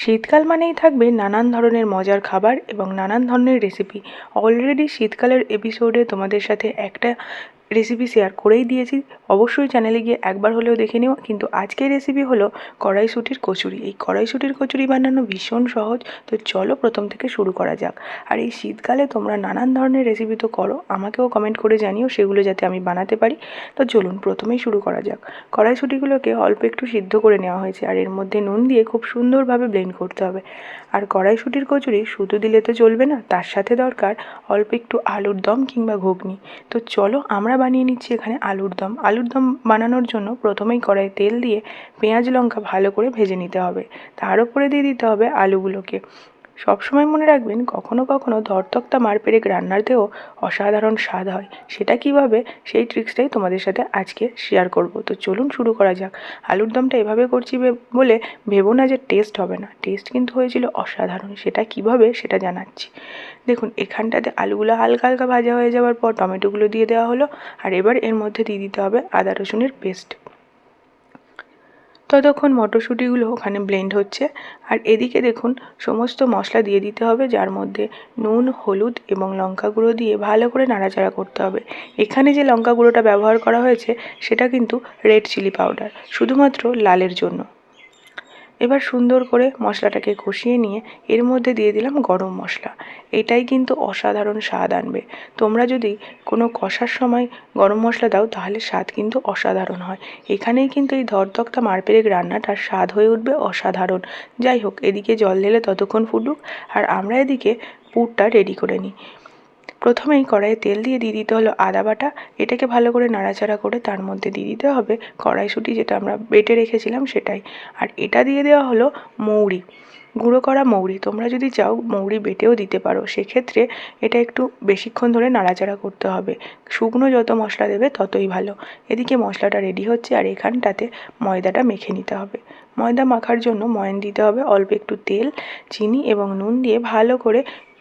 শীতকাল মানেই থাকবে নানান ধরনের মজার খাবার এবং নানান ধরনের রেসিপি অলরেডি শীতকালের এপিসোডে তোমাদের সাথে একটা রেসিপি শেয়ার করেই দিয়েছি। অবশ্যই চ্যানেলে গিয়ে একবার হলেও দেখে নিও। কিন্তু আজকের রেসিপি হলো কড়াইশুটির কচুরি। এই কড়াইশুটির কচুরি বানানো ভীষণ সহজ। তো চলো প্রথম থেকে শুরু করা যাক। আর এই শীতকালে তোমরা নানান ধরনের রেসিপি তো করো। আমাকেও কমেন্ট করে জানিও সেগুলো যাতে আমি বানাতে পারি। তো চলুন প্রথমেই শুরু করা যাক। কড়াইশুটিগুলোকে অল্প একটু সিদ্ধ করে নেওয়া হয়েছে। আর এর মধ্যে নুন দিয়ে খুব সুন্দরভাবে ব্লেন্ড করতে হবে। আর কড়াইশুটির কচুরি শুধু দিলে তো চলবে না। তার সাথে দরকার অল্প একটু আলুর দম কিংবা ঘুগনি। তো চলো আমরা বানিয়ে নিচ্ছি এখানে আলুর দম। আলুর দম বানানোর জন্য প্রথমেই কড়াই তেল দিয়ে পেঁয়াজ, লঙ্কা ভালো করে ভেজে নিতে হবে। তার উপরে দিয়ে দিতে হবে আলুগুলোকে। সবসময় মনে রাখবেন, কখনো কখনো ধরতক্তা মার পেরেক রান্নাতেও অসাধারণ স্বাদ হয়। সেটা কীভাবে, সেই ট্রিক্সটাই তোমাদের সাথে আজকে শেয়ার করব। তো চলুন শুরু করা যাক। আলুর দমটা এভাবে করছি বলে ভেবো না যে টেস্ট হবে না। টেস্ট কিন্তু হয়েছিল অসাধারণ। সেটা কীভাবে, সেটা জানাচ্ছি। দেখুন, এখানটাতে আলুগুলো হালকা হালকা ভাজা হয়ে যাওয়ার পর টমেটোগুলো দিয়ে দেওয়া হলো। আর এবার এর মধ্যে দিয়ে দিতে হবে আদা রসুনের পেস্ট। ততক্ষণ মটরশুঁটিগুলো ওখানে ব্লেন্ড হচ্ছে। আর এদিকে দেখুন, সমস্ত মশলা দিয়ে দিতে হবে, যার মধ্যে নুন, হলুদ এবং লঙ্কা গুঁড়ো দিয়ে ভালো করে নাড়াচাড়া করতে হবে। এখানে যে লঙ্কা গুঁড়োটা ব্যবহার করা হয়েছে, সেটা কিন্তু রেড চিলি পাউডার শুধুমাত্র লালের জন্য। এবার সুন্দর করে মশলাটাকে কষিয়ে নিয়ে এর মধ্যে দিয়ে দিলাম গরম মশলা। এটাই কিন্তু অসাধারণ স্বাদ আনবে। তোমরা যদি কোনো কষার সময় গরম মশলা দাও, তাহলে স্বাদ কিন্তু অসাধারণ হয়। এখানেই কিন্তু এই ধরতক্তা মারপেরেক রান্নাটার স্বাদ হয়ে উঠবে অসাধারণ। যাই হোক, এদিকে জল ঢেলে ততক্ষণ ফুটুক, আর আমরা এদিকে পুরটা রেডি করে নিই। প্রথমেই কড়াইয়ে তেল দিয়ে দিয়ে দিতে হলো আদা বাটা। এটাকে ভালো করে নাড়াচাড়া করে তার মধ্যে দিয়ে দিতে হবে কড়াইশুঁটি যেটা আমরা বেটে রেখেছিলাম সেটাই। আর এটা দিয়ে দেওয়া হলো মৌরি, গুঁড়ো করা মৌরি। তোমরা যদি চাও মৌরি বেটেও দিতে পারো। সেক্ষেত্রে এটা একটু বেশিক্ষণ ধরে নাড়াচাড়া করতে হবে। শুকনো যত মশলা দেবে ততই ভালো। এদিকে মশলাটা রেডি হচ্ছে আর এখানটাতে ময়দাটা মেখে নিতে হবে। ময়দা মাখার জন্য ময়ন দিতে হবে অল্প একটু তেল, চিনি এবং নুন দিয়ে ভালো করে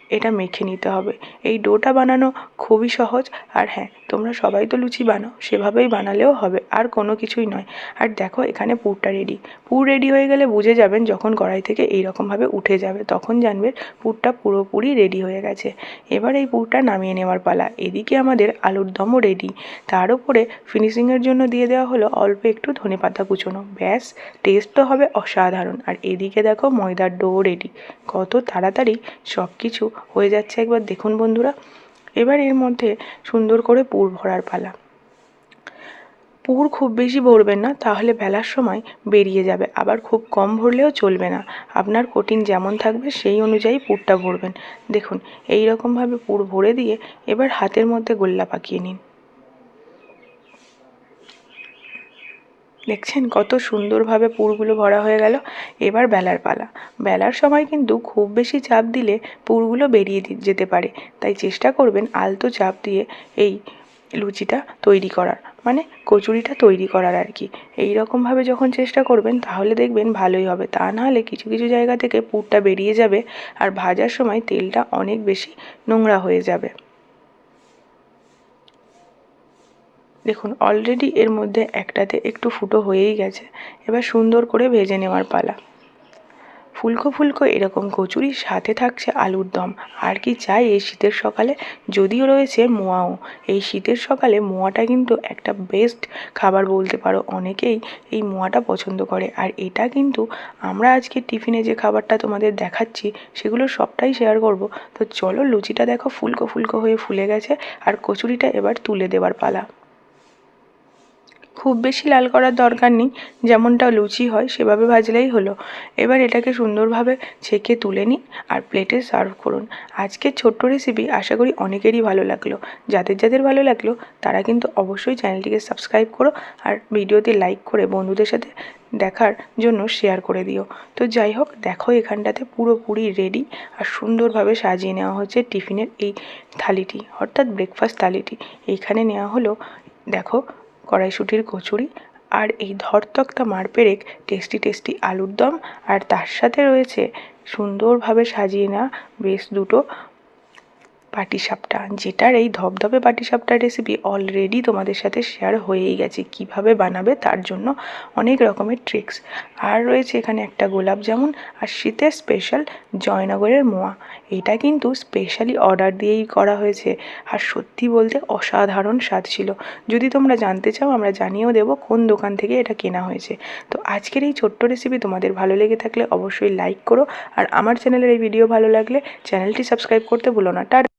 এটা মেখে নিতে হবে। এই ডোটা বানানো খুবই সহজ আর হ্যাঁ তোমরা সবাই তো লুচি বানাও, সেভাবেই বানালেও হবে, আর কোনো কিছুই নয়। আর দেখো, এখানে পুরটা রেডি পুর রেডি হয়ে গেলে বুঝে যাবেন যখন কড়াই থেকে এইরকমভাবে উঠে যাবে, তখন জানবেন পুরটা পুরোপুরি রেডি হয়ে গেছে। এবার এই পুরটা নামিয়ে নেওয়ার পালা। এদিকে আমাদের আলুর দমও রেডি তার উপরে ফিনিশিংয়ের জন্য দিয়ে দেওয়া হলো অল্প একটু ধনে পাতা কুচোনো। ব্যাস টেস্ট তো হবে অসাধারণ। আর এদিকে দেখো ময়দার ডো রেডি কত তাড়াতাড়ি সব কিছু হয়ে যাচ্ছে একবার। দেখুন বন্ধুরা এবার এর মধ্যে সুন্দর করে পুর ভরার পালা। পুর খুব বেশি ভরবেন না, তাহলে বেলার সময় বেরিয়ে যাবে। আবার খুব কম ভরলেও চলবে না। আপনার কোটিং যেমন থাকবে, সেই অনুযায়ী পুরটা ভরবেন। দেখুন এই রকমভাবে পুর ভরে দিয়ে এবার হাতের মধ্যে গোল্লা পাকিয়ে নিন। দেখছেন কত সুন্দরভাবে পুরগুলো ভরা হয়ে গেল। এবার বেলার পালা। বেলার সময় কিন্তু খুব বেশি চাপ দিলে পুরগুলো বেরিয়ে যেতে পারে। তাই চেষ্টা করবেন আলতো চাপ দিয়ে এই লুচিটা তৈরি করার। মানে কচুরিটা তৈরি করার আর কি। এই রকমভাবে যখন চেষ্টা করবেন তাহলে দেখবেন ভালোই হবে। তা নাহলে কিছু কিছু জায়গা থেকে পুরটা বেরিয়ে যাবে আর ভাজার সময় তেলটা অনেক বেশি নোংরা হয়ে যাবে। দেখুন অলরেডি এর মধ্যে একটাতে একটু ফুটো হয়েই গেছে। এবার সুন্দর করে ভেজে নেওয়ার পালা। ফুলকো ফুলকো এরকম কচুরি সাথে থাকছে আলুর দম। আর কি চাই এই শীতের সকালে? যদিও রয়েছে মোয়াও। এই শীতের সকালে মোয়াটা কিন্তু একটা বেস্ট খাবার বলতে পারো। অনেকেই এই মোয়াটা পছন্দ করে। আর এটা কিন্তু আমরা আজকে টিফিনে যে খাবারটা তোমাদের দেখাচ্ছি, সেগুলো সবটাই শেয়ার করব। তো চলো লুচিটা দেখো, ফুলকো ফুলকো হয়ে ফুলে গেছে। আর কচুরিটা এবার তুলে দেওয়ার পালা। খুব বেশি লাল করার দরকার নেই, যেমনটা লুচি হয় সেভাবে ভাজলেই হলো। এবার এটাকে সুন্দরভাবে ছেঁকে তুলে নিন আর প্লেটে সার্ভ করুন। আজকের ছোট্ট রেসিপি আশা করি অনেকেরই ভালো লাগল। যাদের যাদের ভালো লাগল, তারা কিন্তু অবশ্যই চ্যানেলটিকে সাবস্ক্রাইব করো আর ভিডিওতে লাইক করে বন্ধুদের সাথে দেখার জন্য শেয়ার করে দিও। তো যাই হোক, দেখো এখানটাতে পুরোপুরি রেডি আর সুন্দরভাবে সাজিয়ে নেওয়া হচ্ছে টিফিনের এই থালিটি, অর্থাৎ ব্রেকফাস্ট থালিটি। এইখানে নেওয়া হলো, দেখো কড়াইশুঁটির কচুরি আর এই ধরতক্তা মারপেরেক টেস্টি টেস্টি আলুর দম। আর তার সাথে রয়েছে সুন্দরভাবে সাজিয়ে নেওয়া বেশ দুটো পাটিসাপটা। যেটার এই ধবধবে পাটিসাপটার রেসিপি অলরেডি তোমাদের সাথে শেয়ার হয়েই গেছে, কীভাবে বানাবে তার জন্য অনেক রকমের ট্রিক্স আর রয়েছে এখানে একটা গোলাপ জামুন আর শীতের স্পেশাল জয়নগরের মোয়া। এটা কিন্তু স্পেশালি অর্ডার দিয়েই করা হয়েছে। আর সত্যি বলতে অসাধারণ স্বাদ ছিল। যদি তোমরা জানতে চাও, আমরা জানিয়েও দেবো কোন দোকান থেকে এটা কেনা হয়েছে। তো আজকের এই ছোট্ট রেসিপি তোমাদের ভালো লেগে থাকলে অবশ্যই লাইক করো। আর আমার চ্যানেলের এই ভিডিও ভালো লাগলে চ্যানেলটি সাবস্ক্রাইব করতে ভুলো না। টাটা!